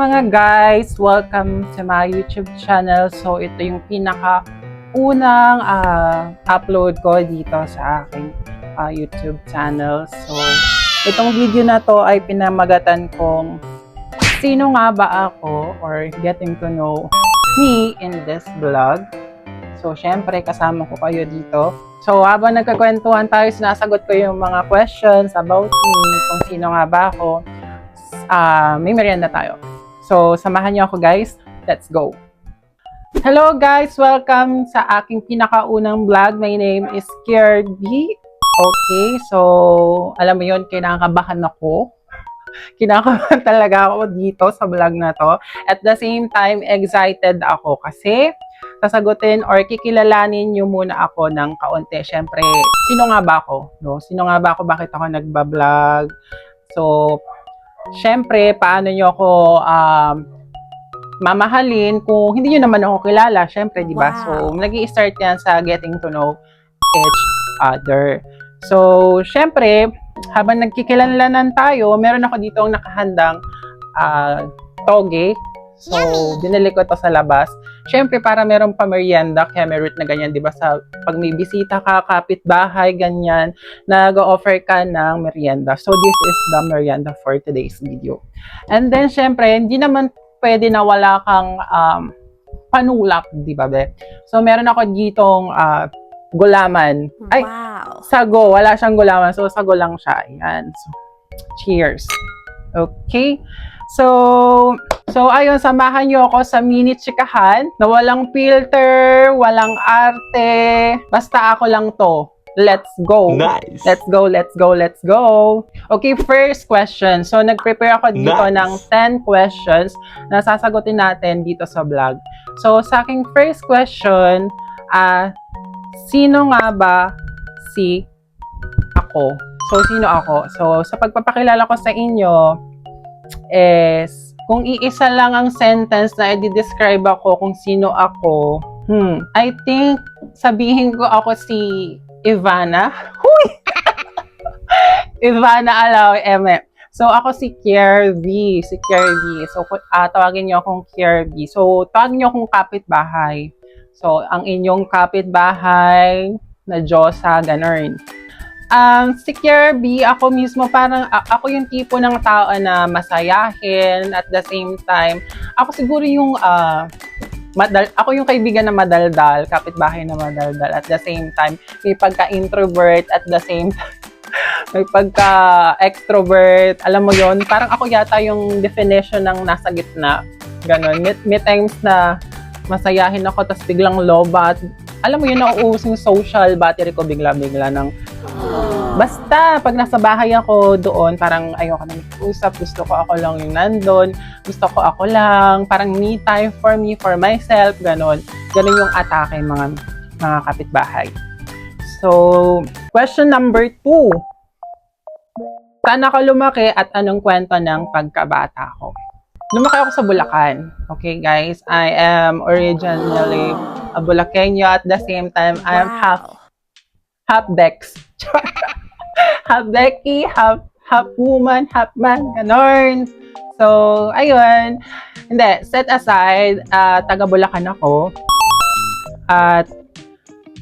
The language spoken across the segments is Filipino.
Mga guys! Welcome to my YouTube channel. So ito yung pinaka unang ah, upload ko dito sa aking ah, YouTube channel. So itong video na to ay pinamagatan kong sino nga ba ako or getting to know me in this vlog. So syempre kasama ko kayo dito. So habang nagkakwentuhan tayo, sinasagot ko yung mga questions about me, kung sino nga ba ako ah may merienda tayo. So, samahan niyo ako guys. Let's go! Hello guys! Welcome sa aking pinakaunang vlog. My name is B. Okay, so alam mo yon kinakabahan ako. Kinakabahan talaga ako dito sa vlog na to. At the same time, excited ako kasi sasagutin or kikilalanin niyo muna ako ng kaunti. Siyempre, sino nga ba ako? No? Sino nga ba ako? Bakit ako nagbablog? So, syempre, paano nyo ako um, mamahalin kung hindi nyo naman ako kilala, syempre, di ba? Wow. So, nag start yan sa getting to know each other. So, syempre, habang nagkikilalanan tayo, meron ako dito ang nakahandang ah, toge. So, Yummy! dinali ko to sa labas. Syempre, para meron pa merienda, root na ganyan, di ba? Sa, pag may bisita ka, kapitbahay, ganyan, nag-offer ka ng merienda. So, this is the merienda for today's video. And then, syempre, hindi naman pwede na wala kang um, panulak, di ba, be? So, meron ako ditong ah, gulaman. Ay, wow. sago. Wala siyang gulaman. So, sago lang siya. Ayan. So, cheers. Okay. So, so ayun, samahan niyo ako sa mini chikahan na walang filter, walang arte. Basta ako lang to. Let's go. Nice. Let's go, let's go, let's go. Okay, first question. So, nag-prepare ako dito Nice. ng 10 questions na sasagutin natin dito sa vlog. So, sa aking first question, ah, sino nga ba si ako? So, sino ako? So, sa pagpapakilala ko sa inyo, is, kung iisa lang ang sentence na i-describe ako kung sino ako, hmm, I think, sabihin ko ako si Ivana. Huy! Ivana Alaw Eme. So, ako si V. Si V. So, uh, tawagin niyo akong V. So, tawagin niyo akong kapitbahay. So, ang inyong kapitbahay na Diyosa, ganun. Um, si Kier B, ako mismo parang, ako yung tipo ng tao na masayahin at the same time, ako siguro yung ah, madal ako yung kaibigan na madaldal, kapitbahay na madaldal. At the same time, may pagka-introvert at the same time, may pagka-extrovert. Alam mo yon parang ako yata yung definition ng nasa gitna. Ganon. May, may times na masayahin ako, tapos biglang lobat. Alam mo yun, nauusing social battery ko bigla-bigla ng Basta, pag nasa bahay ako doon, parang ayoko na usap, gusto ko ako lang yung nandun, gusto ko ako lang, parang me time for me, for myself, ganon. Ganon yung atake mga, mga kapitbahay. So, question number two. Saan ako lumaki at anong kwento ng pagkabata ko? Lumaki ako sa Bulacan. Okay, guys? I am originally a Bulakenyo at the same time, I am half half Dex. half Becky, half half woman, half man, ganon. So, ayun. Hindi, set aside, ah, taga Bulacan ako. At,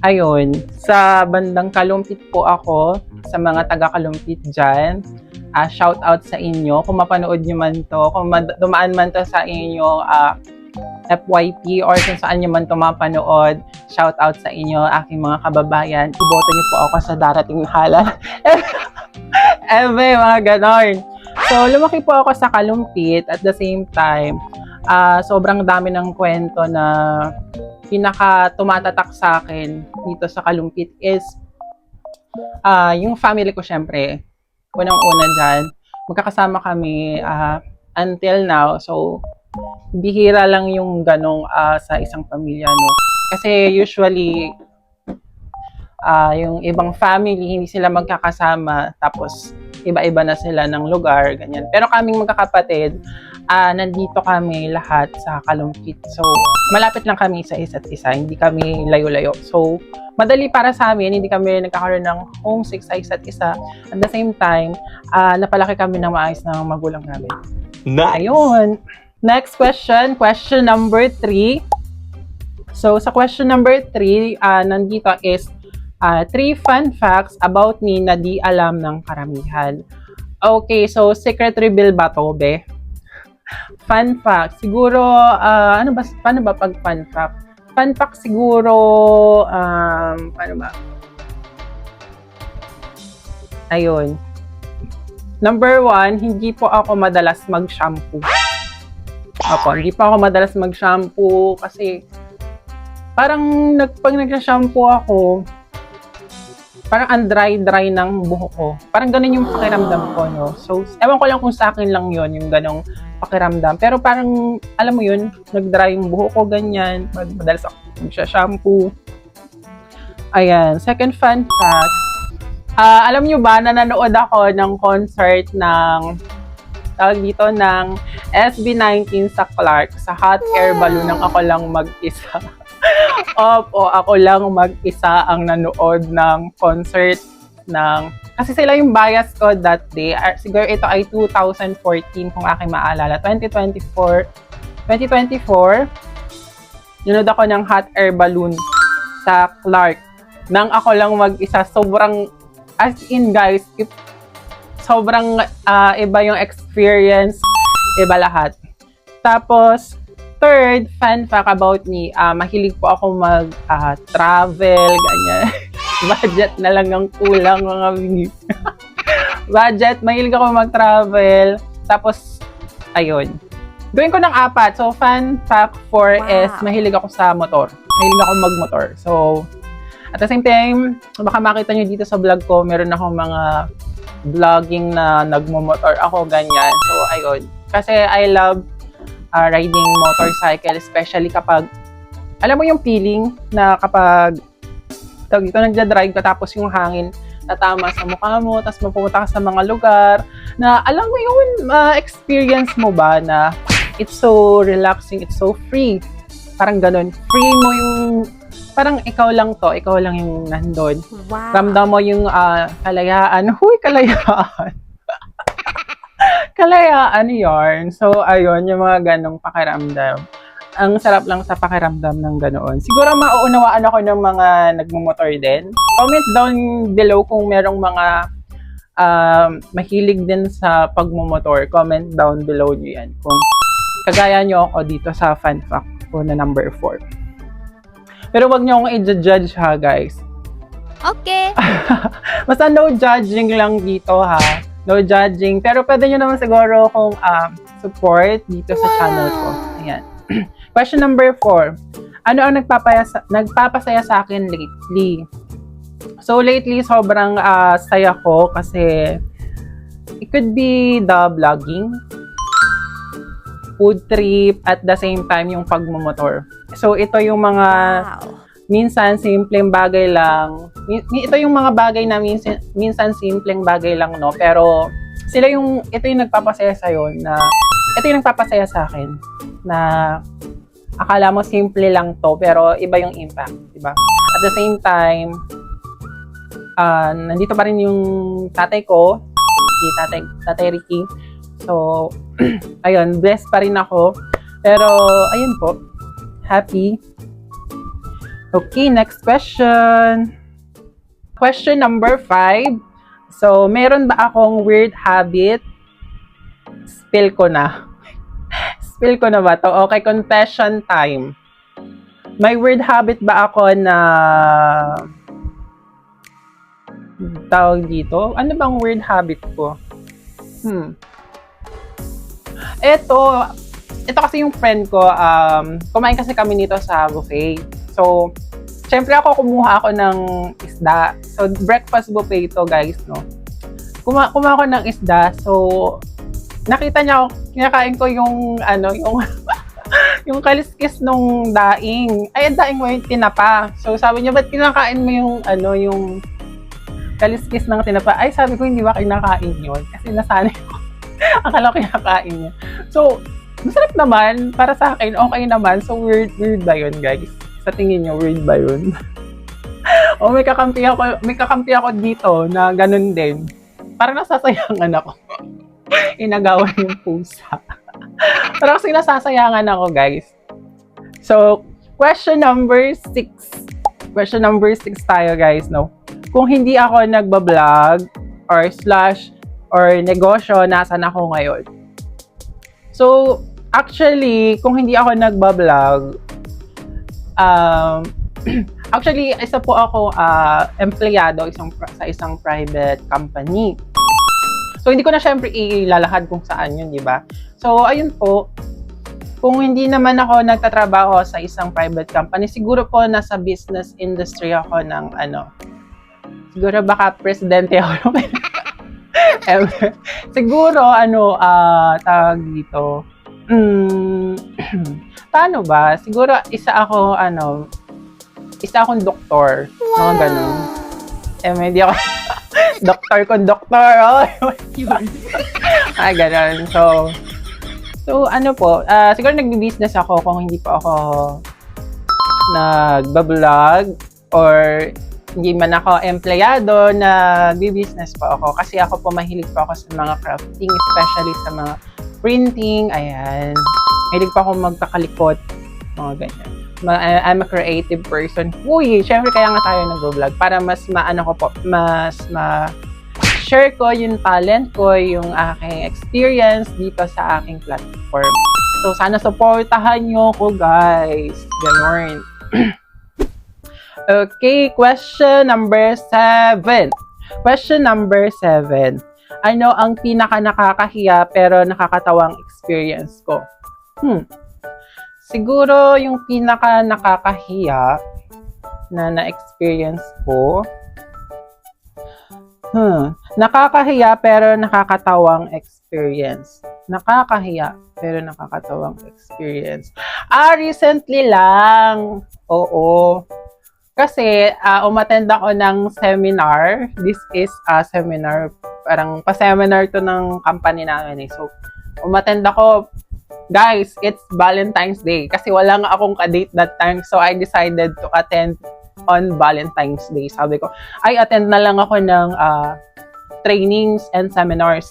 ayun, sa bandang Kalumpit po ako, sa mga taga Kalumpit dyan. Ah, shout out sa inyo. Kung mapanood nyo man to, kung dumaan man to sa inyo, ah, FYP or kung saan nyo man to mapanood, shout out sa inyo, aking mga kababayan. Iboto niyo po ako sa darating na halal. Ebe, mga ganon. So, lumaki po ako sa Kalumpit at the same time, ah sobrang dami ng kwento na pinaka tumatatak sa akin dito sa Kalumpit is ah yung family ko syempre. Unang-una dyan, magkakasama kami ah, until now. So, bihira lang yung ganong ah, sa isang pamilya, no? Kasi usually, ah yung ibang family, hindi sila magkakasama, tapos iba-iba na sila ng lugar, ganyan. Pero kaming magkakapatid, ah nandito kami lahat sa Kalumpit. So, malapit lang kami sa isa't isa, hindi kami layo-layo. So, madali para sa amin, hindi kami nagkakaroon ng homesick sa isa't isa. At the same time, ah napalaki kami ng maayos ng magulang namin. Nice. Ayun. Next question, question number three. So, sa question number three, ah, nandito is ah, three fun facts about me na di alam ng karamihan. Okay, so secret reveal ba to, be? Fun fact. Siguro, ah, ano ba, paano ba pag fun fact? Fun fact siguro, um, paano ba? Ayun. Number one, hindi po ako madalas mag-shampoo. Opo, hindi pa ako madalas mag-shampoo kasi parang nag, pag nag-shampoo ako, parang ang dry-dry ng buhok ko. Parang ganun yung pakiramdam ko, no? So, ewan ko lang kung sa akin lang yon yung ganong pakiramdam. Pero parang, alam mo yun, nag-dry yung buhok ko, ganyan. Madalas ako magsha-shampoo. Ayan. Second fun fact, Ah, alam nyo ba na nanood ako ng concert ng tawag dito ng SB19 sa Clark sa hot air balloon ng ako lang mag-isa. Opo, ako lang mag-isa ang nanood ng concert ng kasi sila yung bias ko that day. Ah, Siguro ito ay 2014 kung aking maalala. 2024 2024 nanood ako ng hot air balloon sa Clark nang ako lang mag-isa. Sobrang as in guys, if sobrang ah, iba yung experience, iba lahat. Tapos, third, fun fact about me, ah, mahilig po ako mag-travel, ganyan. Budget na lang ang kulang, mga bini. Budget, mahilig ako mag-travel. Tapos, ayun. Gawin ko ng apat. So, fun fact 4 is mahilig ako sa motor. Mahilig ako magmotor. So, at the same time, baka makita nyo dito sa vlog ko, meron akong mga vlogging na nagmumotor ako, ganyan. So, ayun. Kasi I love uh, riding motorcycle, especially kapag, alam mo yung feeling na kapag, tawag dito, nagja-drive ka tapos yung hangin tatama sa mukha mo, tapos mapupunta ka sa mga lugar, na alam mo yun, ma-experience mo ba na it's so relaxing, it's so free. Parang ganun. Free mo yung parang ikaw lang to, ikaw lang yung nandun. Wow. Ramdam mo yung ah, kalayaan. Huy, kalayaan. kalayaan yarn. So, ayun, yung mga ganong pakiramdam. Ang sarap lang sa pakiramdam ng ganoon. Siguro mauunawaan ako ng mga nagmumotor din. Comment down below kung merong mga um, mahilig din sa pagmumotor. Comment down below nyo yan. Kung kagaya nyo ako dito sa fun fact ko na number 4. Pero wag nyo akong i-judge ha, guys. Okay. Basta no judging lang dito ha. No judging. Pero pwede nyo naman siguro kung um, support dito sa channel ko. Ayan. Question number four. Ano ang nagpapaya sa, nagpapasaya sa akin lately? So lately, sobrang ah, saya ko kasi it could be the vlogging, food trip, at the same time yung pagmumotor. So ito yung mga Wow. Minsan simpleng bagay lang. Ito yung mga bagay na minsan, minsan simpleng bagay lang, no? Pero sila yung, ito yung nagpapasaya sa'yo na, ito yung nagpapasaya sa akin na akala mo simple lang to, pero iba yung impact, di ba? At the same time, ah, nandito pa rin yung tatay ko, si tatay, tatay Ricky. So, ayun, blessed pa rin ako. Pero, ayun po, happy Okay, next question. Question number five. So, meron ba akong weird habit? Spill ko na. Spill ko na ba to? Okay, confession time. May weird habit ba ako na tawag dito? Ano bang weird habit ko? Hmm. Ito, ito kasi yung friend ko, um, kumain kasi kami nito sa buffet. So, syempre ako kumuha ako ng isda. So, breakfast buffet ito, guys, no? Kuma kumuha ako ng isda. So, nakita niya ako, kinakain ko yung, ano, yung, yung kaliskis nung daing. Ay, daing mo yung tinapa. So, sabi niya, ba't kinakain mo yung, ano, yung kaliskis ng tinapa? Ay, sabi ko, hindi ba kinakain yun? Kasi nasanay ko. Akala ko kinakain niya. So, masarap naman. Para sa akin, okay naman. So, weird, weird ba yun, guys? Sa tingin niyo, weird ba yun? o may kakampi ako, may kakampi ako dito na ganun din. Parang nasasayangan ako. Inagawan yung pusa. Pero kasi nasasayangan ako, guys. So, question number six. Question number six tayo, guys, no? Kung hindi ako nagbablog or slash or negosyo, nasan ako ngayon? So, actually, kung hindi ako nagbablog, um, actually, isa po ako ah, empleyado isang, sa isang private company. So, hindi ko na syempre ilalahad kung saan yun, di ba? So, ayun po. Kung hindi naman ako nagtatrabaho sa isang private company, siguro po nasa business industry ako ng ano, siguro baka presidente ako. Siguro, ano, ah, tawag dito, mm, paano ba? Siguro, isa ako, ano, isa akong doktor. Mga ganun. Eh, hindi ako, doktor kong doktor. Oh. Ay, ganun. So, so ano po, ah, siguro nagbi-business ako kung hindi pa ako nagbablog or hindi man ako empleyado, nagbi-business pa ako kasi ako po mahilig pa ako sa mga crafting, especially sa mga printing, ayan. Mahilig pa ako magkakalikot, mga ganyan. Ma- I- I'm a creative person. Uy, syempre kaya nga tayo nag-vlog para mas maano ko po, mas ma share ko yung talent ko, yung aking experience dito sa aking platform. So, sana supportahan nyo ko, guys. Ganon. okay, question number seven. Question number seven. Ano ang pinaka nakakahiya pero nakakatawang experience ko? Hmm. Siguro yung pinaka nakakahiya na na-experience ko, Hmm. Nakakahiya pero nakakatawang experience. Nakakahiya pero nakakatawang experience. Ah, recently lang. Oo. Kasi uh, umattend ako ng seminar. This is a seminar. Parang pa-seminar to ng company namin eh. So, umattend ako. Guys, it's Valentine's Day. Kasi wala nga akong ka-date that time. So, I decided to attend on Valentine's Day. Sabi ko, ay attend na lang ako ng ah, trainings and seminars.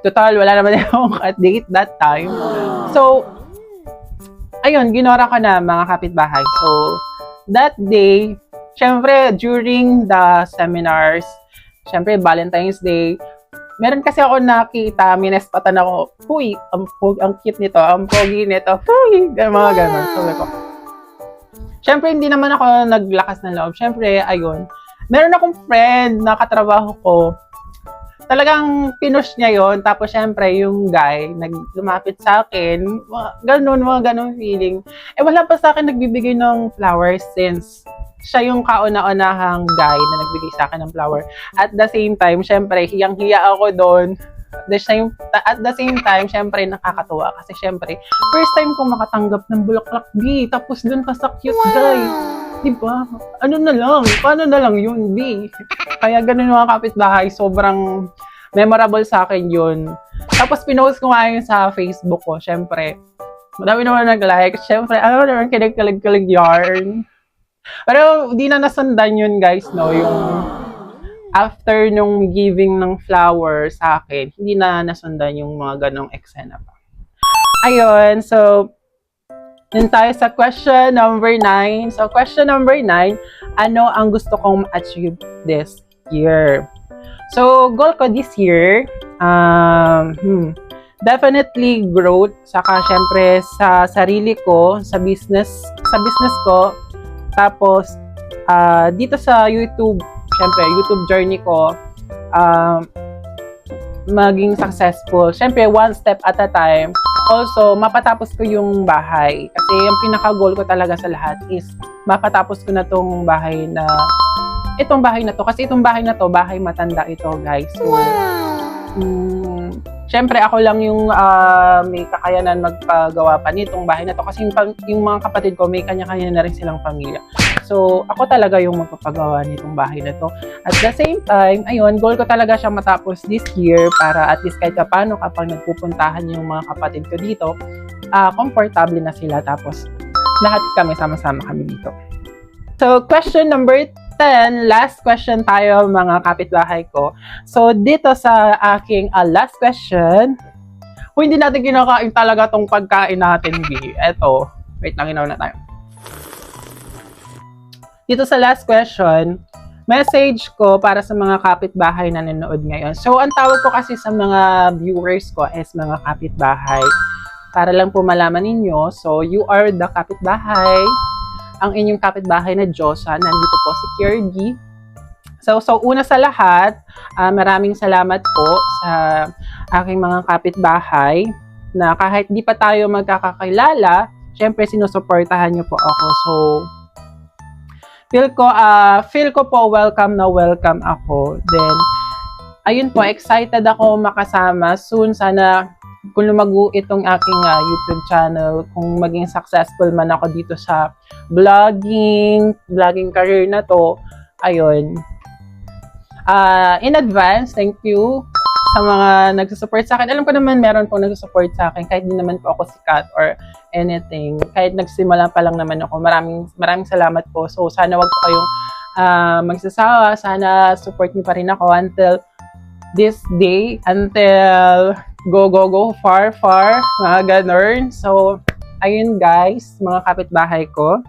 Total, wala naman akong date that time. So, ayun, ginora ko na mga kapitbahay. So, that day, syempre, during the seminars, syempre, Valentine's Day, meron kasi ako nakita, minespatan ako, huy, ang, pog- ang cute nito, ang pogi nito, huy, mga ganun. So, like, Siyempre, hindi naman ako naglakas ng loob. Siyempre, ayun. Meron akong friend na katrabaho ko. Talagang pinush niya yon Tapos, siyempre, yung guy, nag lumapit sa akin. Mga, ganun, mga ganun feeling. Eh, wala pa sa akin nagbibigay ng flowers since siya yung kauna-unahang guy na nagbigay sa akin ng flower. At the same time, syempre, hiyang-hiya ako doon. The same, at the same time, syempre, nakakatuwa. Kasi syempre, first time kong makatanggap ng bulaklak B. Tapos doon pa sa cute guy. Diba? Ano na lang? Paano na lang yun, B? Kaya ganun mga kapitbahay, sobrang memorable sa akin yun. Tapos pinost ko nga yun sa Facebook ko, syempre. Madami naman nag-like. Syempre, ano naman kilig-kilig-kilig yarn. Pero di na nasundan yun, guys, no? Yung after nung giving ng flower sa akin, hindi na nasundan yung mga ganong eksena pa. Ayun, so, yun tayo sa question number 9. So, question number 9, ano ang gusto kong ma-achieve this year? So, goal ko this year, um, hmm, definitely growth, saka syempre sa sarili ko, sa business, sa business ko, tapos, ah, dito sa YouTube, syempre, YouTube journey ko, um, maging successful. Syempre, one step at a time. Also, mapatapos ko yung bahay. Kasi yung pinaka-goal ko talaga sa lahat is mapatapos ko na tong bahay na itong bahay na to. Kasi itong bahay na to, bahay matanda ito, guys. So, mm, Siyempre, ako lang yung ah, may kakayanan magpagawa pa nitong bahay na to. Kasi yung, yung mga kapatid ko, may kanya-kanya na rin silang pamilya. So, ako talaga yung magpapagawa nitong bahay na to. At the same time, ayun, goal ko talaga siya matapos this year para at least kahit paano kapag nagpupuntahan yung mga kapatid ko dito, ah comfortable na sila. Tapos, lahat kami, sama-sama kami dito. So, question number 10, last question tayo mga kapitbahay ko. So, dito sa aking ah, last question, Kung hindi natin kinakain talaga tong pagkain natin, B. Eto. Wait lang, inaw na tayo. Dito sa last question, message ko para sa mga kapitbahay na nanonood ngayon. So, ang tawag ko kasi sa mga viewers ko is mga kapitbahay. Para lang po malaman ninyo, so you are the kapitbahay. Ang inyong kapitbahay na Diyosa, nandito po si Kiergy. So, so una sa lahat, ah, maraming salamat po sa aking mga kapitbahay na kahit di pa tayo magkakakilala, syempre sinusuportahan niyo po ako. So, feel ko, ah feel ko po welcome na welcome ako. Then, ayun po, excited ako makasama. Soon, sana kung lumago itong aking ah, YouTube channel, kung maging successful man ako dito sa vlogging, vlogging career na to, ayun. Ah, in advance, thank you sa mga nagsusupport sa akin. Alam ko naman meron pong nagsusupport sa akin kahit di naman po ako sikat or anything. Kahit nagsimula pa lang naman ako. Maraming maraming salamat po. So sana wag po kayong ah, magsasawa. Sana support niyo pa rin ako until this day, until go, go, go, far, far, mga ganun. So, ayun guys, mga kapitbahay ko.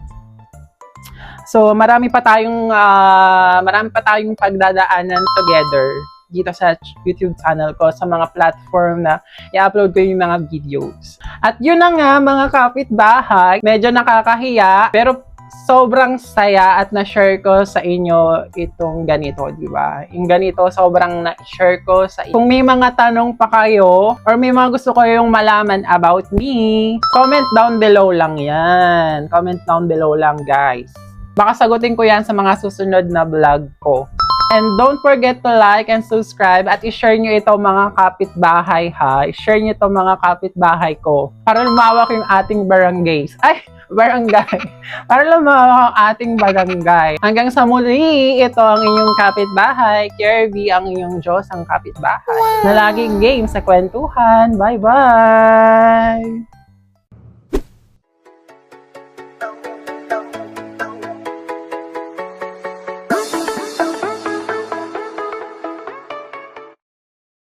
So, marami pa tayong ah, marami pa tayong pagdadaanan together dito sa YouTube channel ko sa mga platform na i-upload ko yung mga videos. At yun na nga mga kapitbahay, medyo nakakahiya pero sobrang saya at na-share ko sa inyo itong ganito, di ba? Yung ganito, sobrang na-share ko sa inyo. Kung may mga tanong pa kayo or may mga gusto kayong malaman about me, comment down below lang yan. Comment down below lang, guys. Baka sagutin ko yan sa mga susunod na vlog ko. And don't forget to like and subscribe at i-share nyo ito mga kapitbahay ha. I-share nyo ito mga kapitbahay ko para lumawak yung ating barangays. Ay, barangay. Para lumawak ang ating barangay. Hanggang sa muli, ito ang inyong kapitbahay. Kirby ang inyong Diyos ang kapitbahay. Na laging game sa kwentuhan. Bye-bye!